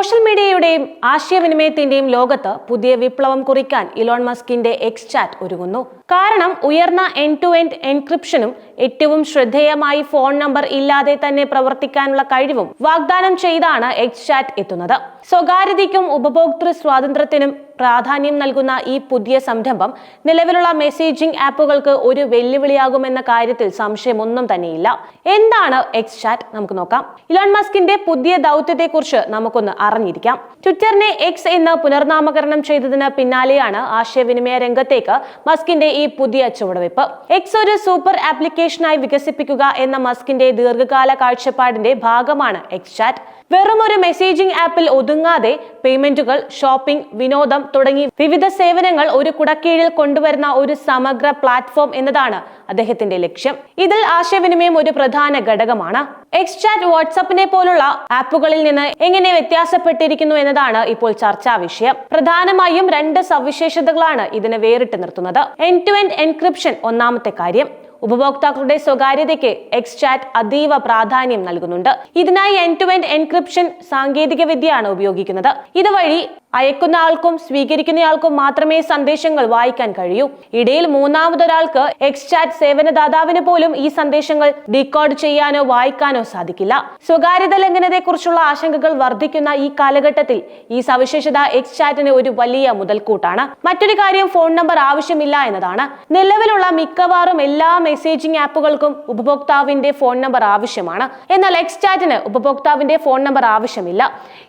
Social മീഡിയയുടെയും ആശയവിനിമയത്തിന്റെയും ലോകത്ത് പുതിയ വിപ്ലവം കുറിക്കാൻ ഇലോൺ മസ്കിന്റെ എക്സ് ചാറ്റ് ഒരുങ്ങുന്നു. കാരണം ഉയർന്ന എൻ ടു എൻഡ് എൻക്രിപ്ഷനും ഏറ്റവും ശ്രദ്ധേയമായി ഫോൺ നമ്പർ ഇല്ലാതെ തന്നെ പ്രവർത്തിക്കാനുള്ള കഴിവും വാഗ്ദാനം ചെയ്താണ് എക്സ് ചാറ്റ് എത്തുന്നത്. സ്വകാര്യതയ്ക്കും ഉപഭോക്തൃ സ്വാതന്ത്ര്യത്തിനും പ്രാധാന്യം നൽകുന്ന ഈ പുതിയ സംരംഭം നിലവിലുള്ള മെസ്സേജിംഗ് ആപ്പുകൾക്ക് ഒരു വെല്ലുവിളിയാകുമെന്ന കാര്യത്തിൽ സംശയമൊന്നും തന്നെയില്ല. എന്താണ് എക്സ് ചാറ്റ് നമുക്ക് നോക്കാം. ഇലോൺ മസ്കിന്റെ പുതിയ ദൗത്യത്തെക്കുറിച്ച് നമുക്കൊന്ന് അറിഞ്ഞിരിക്കാം. ട്വിറ്ററിനെ എക്സ് എന്ന് പുനർനാമകരണം ചെയ്തതിന് പിന്നാലെയാണ് ആശയവിനിമയ രംഗത്തേക്ക് മസ്കിന്റെ ഈ പുതിയ ചുവടുവയ്പ്. എക്സ് ഒരു സൂപ്പർ ആപ്ലിക്കേഷനായി വികസിപ്പിക്കുക എന്ന മസ്കിന്റെ ദീർഘകാല കാഴ്ചപ്പാടിന്റെ ഭാഗമാണ് എക്സ് ചാറ്റ് വെറും ഒരു മെസ്സേജിംഗ് ആപ്പിൽ ഒതുങ്ങാതെ പേയ്മെന്റുകൾ ഷോപ്പിംഗ് വിനോദം തുടങ്ങി. വിവിധ സേവനങ്ങൾ ഒരു കുടക്കീഴിൽ കൊണ്ടുവരുന്ന ഒരു സമഗ്ര പ്ലാറ്റ്ഫോം എന്നതാണ് അദ്ദേഹത്തിന്റെ ലക്ഷ്യം. ഇതിൽ ആശയവിനിമയം ഒരു പ്രധാന ഘടകമാണ്. എക്സ്ചാറ്റ് വാട്സപ്പിനെ പോലുള്ള ആപ്പുകളിൽ നിന്ന് എങ്ങനെ വ്യത്യാസപ്പെട്ടിരിക്കുന്നു എന്നതാണ് ഇപ്പോൾ ചർച്ചാ വിഷയം. പ്രധാനമായും രണ്ട് സവിശേഷതകളാണ് ഇതിനെ വേറിട്ട് നിർത്തുന്നത്. എൻ ടു എൻ എൻക്രിപ്ഷൻ ഒന്നാമത്തെ കാര്യം. ഉപഭോക്താക്കളുടെ സ്വകാര്യതയ്ക്ക് എക്സ്ചാറ്റ് അതീവ പ്രാധാന്യം നൽകുന്നുണ്ട്. ഇതിനായി എൻ ടു എൻ എൻക്രിപ്ഷൻ സാങ്കേതിക വിദ്യയാണ് ഉപയോഗിക്കുന്നത്. ഇതുവഴി അയക്കുന്ന ആൾക്കും സ്വീകരിക്കുന്നയാൾക്കും മാത്രമേ സന്ദേശങ്ങൾ വായിക്കാൻ കഴിയൂ. ഇടയിൽ മൂന്നാമതൊരാൾക്ക് എക്സ്ചാറ്റ് സേവനദാതാവിന് പോലും ഈ സന്ദേശങ്ങൾ ഡീകോഡ് ചെയ്യാനോ വായിക്കാനോ സാധിക്കില്ല. സ്വകാര്യത ലംഘനത്തെക്കുറിച്ചുള്ള ആശങ്കകൾ വർദ്ധിക്കുന്ന ഈ കാലഘട്ടത്തിൽ ഈ സവിശേഷത എക്സ്ചാറ്റിന് ഒരു വലിയ മുതൽക്കൂട്ടാണ്. മറ്റൊരു കാര്യം ഫോൺ നമ്പർ ആവശ്യമില്ല എന്നതാണ്. നിലവിലുള്ള മിക്കവാറും എല്ലാ മെസ്സേജിംഗ് ആപ്പുകൾക്കും ഉപഭോക്താവിന്റെ ഫോൺ നമ്പർ ആവശ്യമാണ്. എന്നാൽ എക്സ്ചാറ്റിന് ഉപഭോക്താവിന്റെ ഫോൺ നമ്പർ ആവശ്യമില്ല.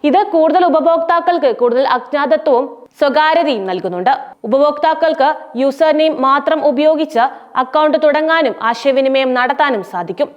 ഇത് കൂടുതൽ ഉപഭോക്താക്കൾക്ക് കൂടുതൽ അജ്ഞാതത്വവും സ്വകാര്യതയും നൽകുന്നുണ്ട്. ഉപഭോക്താക്കൾക്ക് യൂസർ നെയിം മാത്രം ഉപയോഗിച്ച് അക്കൗണ്ട് തുടങ്ങാനും ആശയവിനിമയം നടത്താനും സാധിക്കും.